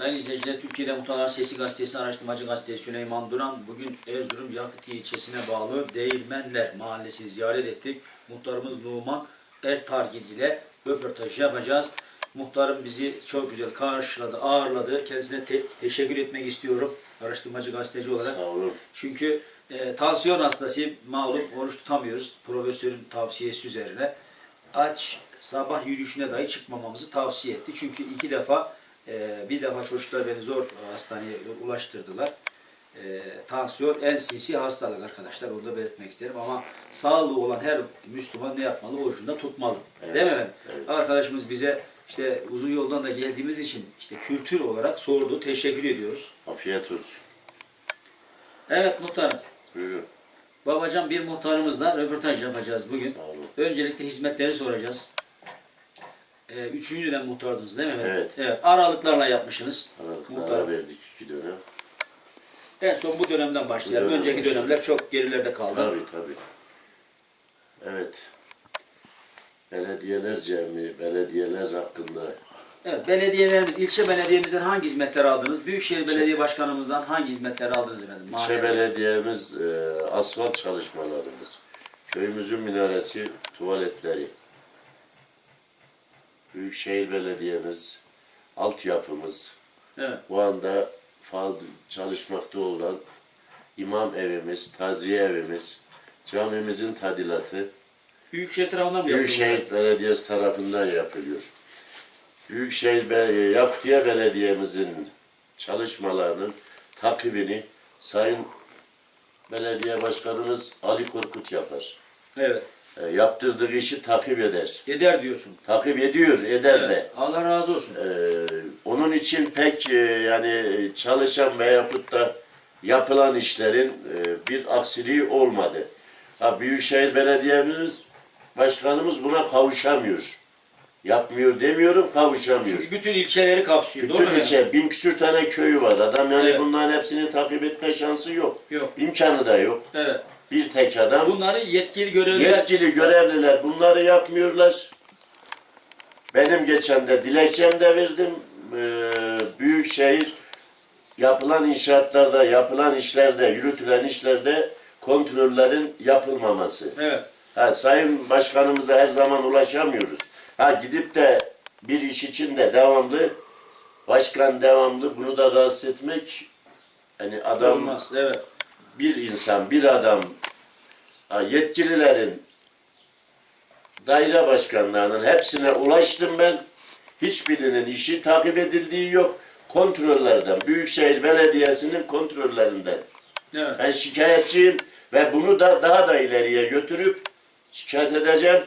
Sayın izleyiciler, Türkiye'de Muhtarlar Sesi Gazetesi, Araştırmacı Gazetesi Süleyman Duran bugün Erzurum Yakıtiye ilçesine bağlı Değirmenler Mahallesi'ni ziyaret ettik. Muhtarımız Numan Ertargil ile röportaj yapacağız. Muhtarım bizi çok güzel karşıladı, ağırladı. Kendisine te- teşekkür etmek istiyorum araştırmacı gazeteci olarak. Sağ olun. Çünkü e, tansiyon hastasıyım. Malum oruç tutamıyoruz. Profesörün tavsiyesi üzerine. Aç sabah yürüyüşüne dahi çıkmamamızı tavsiye etti. Çünkü iki defa e, bir defa çocuklar beni zor hastaneye ulaştırdılar. E, tansiyon en sinsi hastalık arkadaşlar. Onu da belirtmek isterim. Ama sağlığı olan her Müslüman ne yapmalı? Orucunu da tutmalı. Evet, Değil mi efendim? evet. Arkadaşımız bize işte uzun yoldan da geldiğimiz için işte kültür olarak sordu. Teşekkür ediyoruz. Afiyet olsun. Evet muhtarım. Buyurun. Babacan bir muhtarımızla röportaj yapacağız bugün. Öncelikle hizmetleri soracağız. Ee, üçüncü dönem muhtardınız değil mi efendim? Evet. Aralıklarla yapmışsınız. Aralıklara Muhtar. verdik iki dönem. En son bu dönemden başlayalım. Bu dönem Önceki başlayalım. dönemler çok gerilerde kaldı. Tabii tabii. Evet. Belediyeler Cemii, belediyeler hakkında Evet, belediyelerimiz, ilçe belediyemizden hangi hizmetler aldınız? Büyükşehir Belediye Başkanımızdan hangi hizmetler aldınız efendim? ilçe Mahallemize. belediyemiz e, asfalt çalışmalarımız, köyümüzün minaresi, tuvaletleri, Büyükşehir Belediyemiz, altyapımız, Evet. bu anda faal çalışmakta olan imam evimiz, taziye evimiz, camimizin tadilatı, Büyükşehir tarafından mı? Büyükşehir Belediyesi tarafından yapılıyor. Büyükşehir Be Yakutiye Belediye'mizin çalışmalarının takibini Sayın Belediye Başkanımız Ali Korkut yapar. Evet. E, yaptırdığı işi takip eder. Eder diyorsun. Takip ediyor, eder de. Evet. Allah razı olsun. E, onun için pek e, yani çalışan veyahut da yapılan işlerin e, bir aksiliği olmadı. Ha, Büyükşehir Belediye'miz başkanımız buna kavuşamıyor. Yapmıyor demiyorum, kavuşamıyor. Çünkü bütün ilçeleri kapsıyor. doğru Bütün mu? ilçe, bin küsür tane köyü var. Adam yani Evet. bunların hepsini takip etme şansı yok. Yok. İmkanı da yok. Evet. Bir tek adam. Bunları yetkili görevliler Yetkili görevliler bunları yapmıyorlar. Benim geçen de dilekçem de verdim. Ee, Büyükşehir yapılan inşaatlarda, yapılan işlerde, yürütülen işlerde kontrollerin yapılmaması. Evet. Ha, Sayın Başkanımıza her zaman ulaşamıyoruz. Ha gidip de bir iş için de devamlı başkan devamlı bunu da rahatsız etmek hani adam Olmaz. Evet. bir insan, bir adam yetkililerin daire başkanlarının hepsine ulaştım ben. Hiçbirinin işi takip edildiği yok. Kontrollerden, Büyükşehir Belediyesi'nin kontrollerinden. Evet. Ben şikayetçiyim ve bunu da daha da ileriye götürüp şikayet edeceğim.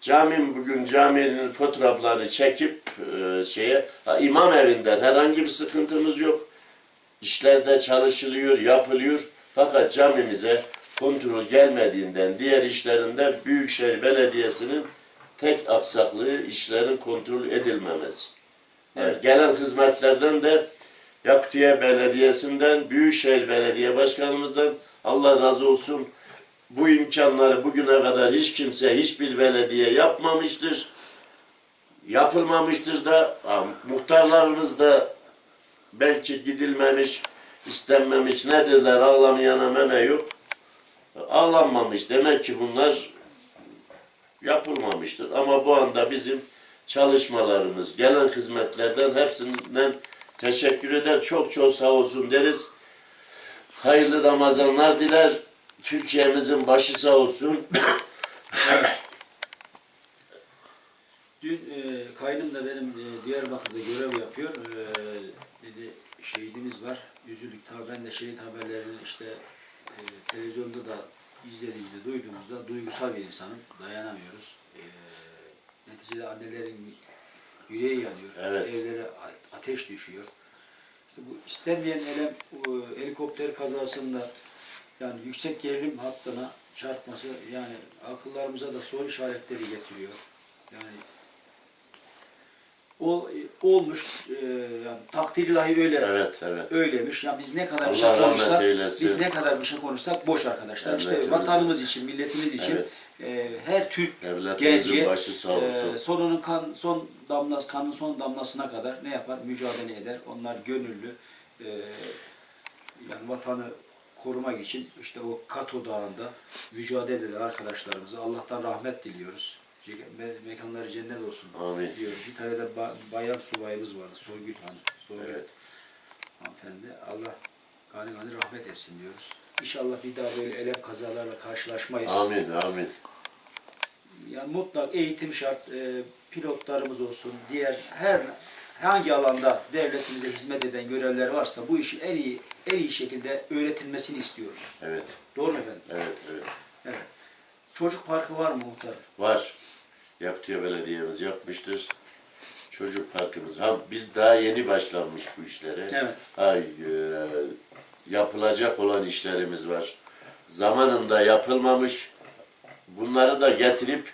Camim bugün caminin fotoğraflarını çekip e, şeye ha, imam evinden herhangi bir sıkıntımız yok. İşlerde çalışılıyor, yapılıyor. Fakat camimize kontrol gelmediğinden diğer işlerinde Büyükşehir Belediyesi'nin tek aksaklığı işlerin kontrol edilmemesi. Evet. Gelen hizmetlerden de Yakutiye Belediyesi'nden, Büyükşehir Belediye Başkanımızdan Allah razı olsun. Bu imkanları bugüne kadar hiç kimse, hiçbir belediye yapmamıştır. Yapılmamıştır da muhtarlarımız da belki gidilmemiş, istenmemiş nedirler ağlamayana mene yok. Ağlanmamış. Demek ki bunlar yapılmamıştır. Ama bu anda bizim çalışmalarımız, gelen hizmetlerden hepsinden teşekkür eder. Çok çok sağ olsun deriz. Hayırlı Ramazanlar diler. Türkiye'mizin başı sağ olsun. Dün e, kaynım da benim e, Diyarbakır'da görev yapıyor. E, dedi şehidimiz var. Üzüldük. Tabii ben de şehit haberlerini işte e, televizyonda da izlediğimizde, duyduğumuzda duygusal bir insanım. Dayanamıyoruz. E, neticede annelerin yüreği yanıyor. Evet. Evlere ateş düşüyor. İşte bu istenmeyen elem o helikopter kazasında yani yüksek gerilim hattına çarpması yani akıllarımıza da soru işaretleri getiriyor. Yani ol, olmuş e, yani takdiri ilahi öyle Evet, evet. öyleymiş. Ya biz ne kadar bir Allah şey rahmet konuşsak, eylesin. biz ne kadar bir şey konuşsak boş arkadaşlar. İşte Devletimiz- vatanımız için, milletimiz için Evet. e, her Türk genci başı sağ olsun. e, sonunun kan son damlası kanın son damlasına kadar ne yapar? Mücadele eder. Onlar gönüllü e, yani vatanı korumak için işte o Kato Dağı'nda mücadele eden arkadaşlarımıza Allah'tan rahmet diliyoruz. Me- Mekanları cennet olsun Amin. diyoruz. Bir tane de ba- bayan subayımız vardı. Soygül Hanım. Soygül Evet. hanımefendi. Allah gani gani rahmet etsin diyoruz. İnşallah bir daha böyle elem kazalarla karşılaşmayız. Amin, amin. Yani mutlak eğitim şart. E, pilotlarımız olsun, diğer her hangi alanda devletimize hizmet eden görevler varsa bu işi en iyi en iyi şekilde öğretilmesini istiyoruz. Evet, Doğru mu efendim? evet, evet. Evet. Çocuk parkı var mı muhtarım? Var. Yaptığı belediyemiz yapmıştır. Çocuk parkımız. Ha biz daha yeni başlanmış bu işlere. Evet. Ha, e, yapılacak olan işlerimiz var. Zamanında yapılmamış. Bunları da getirip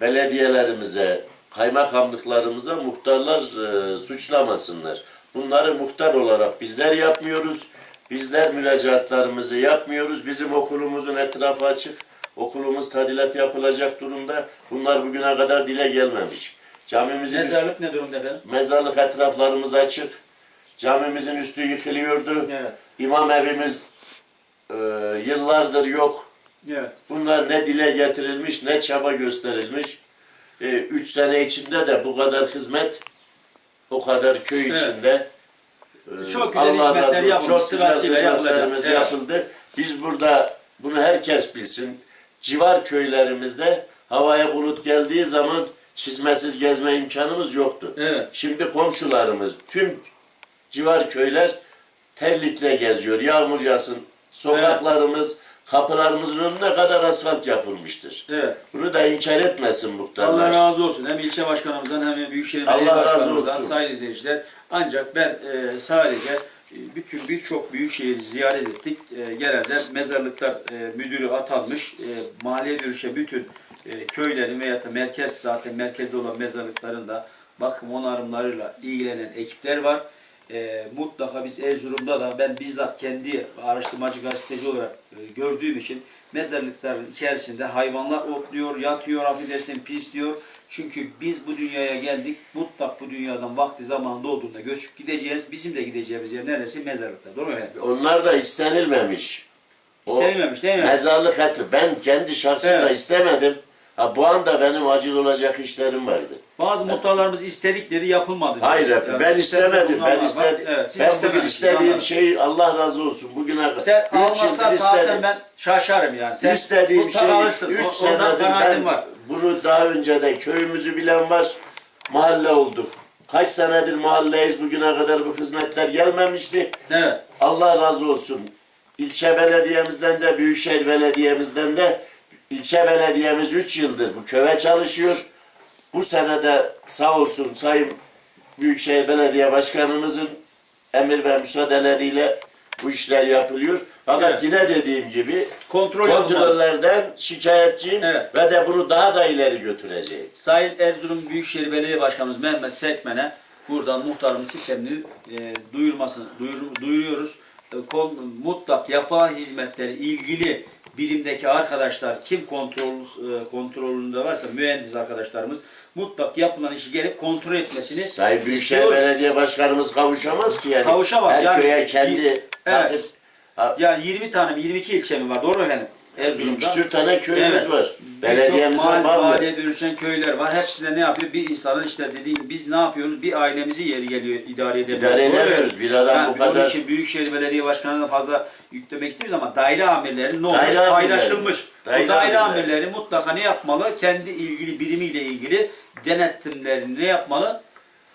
belediyelerimize, kaymakamlıklarımıza muhtarlar e, suçlamasınlar. Bunları muhtar olarak bizler yapmıyoruz. Bizler müracaatlarımızı yapmıyoruz. Bizim okulumuzun etrafı açık. Okulumuz tadilat yapılacak durumda. Bunlar bugüne kadar dile gelmemiş. Camimizin Mezarlık ne durumda efendim? mezarlık etraflarımız açık. Camimizin üstü yıkılıyordu. Evet. İmam evimiz e, yıllardır yok. Evet. Bunlar ne dile getirilmiş ne çaba gösterilmiş. E, üç sene içinde de bu kadar hizmet o kadar köy Evet. içinde e, Çok güzel Allah hizmetler yapılmış, Çok güzel hizmetlerimiz Evet. yapıldı. Biz burada bunu herkes bilsin. Civar köylerimizde havaya bulut geldiği zaman çizmesiz gezme imkanımız yoktu. Evet. Şimdi komşularımız, tüm civar köyler terlikle geziyor. Yağmur yağsın. Sokaklarımız, kapılarımızın önüne kadar asfalt yapılmıştır. Evet. Bunu da inkar etmesin muhtarlar. Allah razı olsun. Hem ilçe başkanımızdan hem Büyükşehir Allah Belediye Başkanımızdan sayın izleyiciler. Ancak ben e, sadece bütün birçok büyük şehir ziyaret ettik. E, genelde mezarlıklar e, müdürü atanmış. E, mahalleye dönüşe bütün e, köylerin veyahut da merkez zaten merkezde olan mezarlıkların da bakım onarımlarıyla ilgilenen ekipler var. E, mutlaka biz Erzurum'da da ben bizzat kendi araştırmacı gazeteci olarak e, gördüğüm için mezarlıkların içerisinde hayvanlar otluyor, yatıyor, affedersin pisliyor. Çünkü biz bu dünyaya geldik. Mutlak bu dünyadan vakti zamanında olduğunda göçüp gideceğiz. Bizim de gideceğimiz yer neresi? Mezarlıklar. Doğru mu efendim? Onlar da istenilmemiş. O İstenilmemiş değil mi? Mezarlık eti. Ben kendi şahsımda Evet. istemedim. Ha, bu anda benim acil olacak işlerim vardı. Bazı muhtarlarımız istedik dedi yapılmadı. Hayır Yani efendim ben sistemde istemedim. Ben istedim. Evet, ben bugün istediğim anladım. şey Allah razı olsun. Bugüne kadar. Sen almazsan zaten ben şaşarım yani. Sen İstediğim şey alırsın. 3 O- Ondan senedir ben var. bunu daha önce de köyümüzü bilen var. Mahalle olduk. Kaç senedir mahalleyiz bugüne kadar bu hizmetler gelmemişti. Evet. Allah razı olsun. İlçe belediyemizden de Büyükşehir Belediye'mizden de ilçe belediyemiz 3 yıldır bu köye çalışıyor. Bu senede sağ olsun Sayın Büyükşehir Belediye Başkanımızın emir ve müsaadeleriyle bu işler yapılıyor. Fakat Evet. yine dediğim gibi Kontrol kontrollerden şikayetçiyim Evet. ve de bunu daha da ileri götüreceğim. Sayın Erzurum Büyükşehir Belediye Başkanımız Mehmet Sekmen'e buradan muhtarımız sistemini e, duyurmasını duyur- duyuruyoruz. E, kon- mutlak yapılan hizmetleri ilgili birimdeki arkadaşlar kim kontrol e, kontrolünde varsa mühendis arkadaşlarımız mutlak yapılan işi gelip kontrol etmesini Sayın Büyükşehir istiyoruz. Belediye Başkanımız kavuşamaz ki yani. Kavuşamaz. Her Yani köye kendi takip- Evet. Yani 20 tane mi 22 ilçe mi var doğru mu efendim? Bir Erzurum'da. küsür tane köyümüz Evet. var. Belediyemize mahal- bağlı. Mahalleye dönüşen köyler var. Hepsinde ne yapıyor? Bir insanın işte dediğim biz ne yapıyoruz? Bir ailemizi yeri geliyor idare edemiyoruz. İdare edemiyoruz. Bir adam Yani bu biz onun kadar- için Büyükşehir Belediye Başkanı'na fazla yüklemek istemiyoruz ama daire amirlerinin ne olmuş? Daire amirleri. Paylaşılmış. Daire Bu daire amirleri. amirleri mutlaka ne yapmalı? Kendi ilgili birimiyle ilgili denetimlerini ne yapmalı?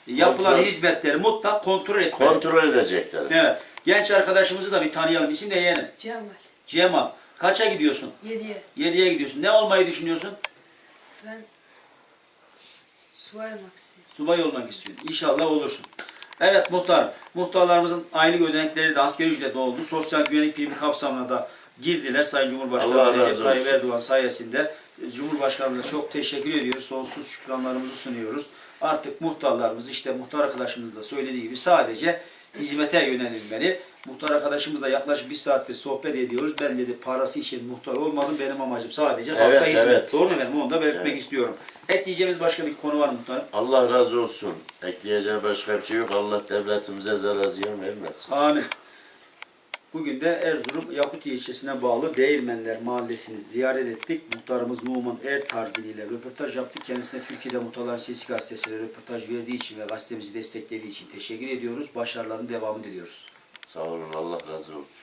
Yapılan Kontrol. hizmetleri mutlak kontrol etmeli. Kontrol edecekler. Evet. Genç arkadaşımızı da bir tanıyalım. İsim de yeğenim. Cemal. Cemal. Kaça gidiyorsun? 7'ye. 7'ye gidiyorsun. Ne olmayı düşünüyorsun? Ben subay olmak istedim. Subay olmak istiyorsun. İnşallah olursun. Evet muhtar. Muhtarlarımızın aylık ödenekleri de asgari ücretle oldu. Sosyal güvenlik primi kapsamına da girdiler. Sayın Cumhurbaşkanı Recep Tayyip. Erdoğan sayesinde Cumhurbaşkanımıza çok teşekkür ediyoruz. Sonsuz şükranlarımızı sunuyoruz. Artık muhtarlarımız işte muhtar arkadaşımız da söylediği gibi sadece hizmete yönelilmeli. Muhtar arkadaşımızla yaklaşık bir saattir sohbet ediyoruz. Ben dedi parası için muhtar olmadım. Benim amacım sadece halka Evet, hizmet. evet. Doğru mu efendim? Onu da belirtmek Evet. istiyorum. Ekleyeceğimiz başka bir konu var muhtarım? Allah razı olsun. Ekleyeceğim başka bir şey yok. Allah devletimize zarar ziyan vermesin. Amin. Bugün de Erzurum Yakutiye ilçesine bağlı Değirmenler Mahallesi'ni ziyaret ettik. Muhtarımız Numan Ertargil ile röportaj yaptık. Kendisine Türkiye'de Muhtarların Sesi Gazetesi'ne röportaj verdiği için ve gazetemizi desteklediği için teşekkür ediyoruz. Başarılarının devamını diliyoruz. Sağ olun. Allah razı olsun.